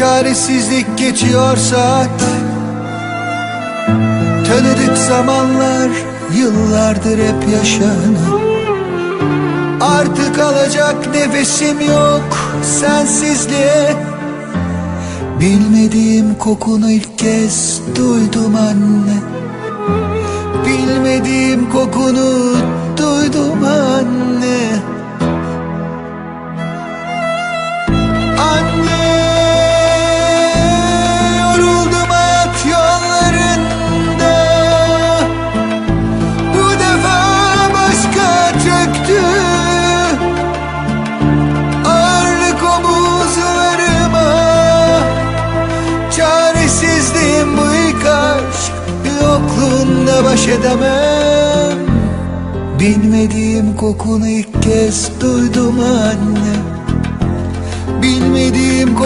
çaresizlik geçiyor saat Tanıdık zamanlar yıllardır hep yaşanan Artık alacak nefesim yok sensizliğe. Bilmediğim kokunu ilk kez duydum anne Baş edemem. Bilmediğim kokunu ilk kez duydum anne. Bilmediğim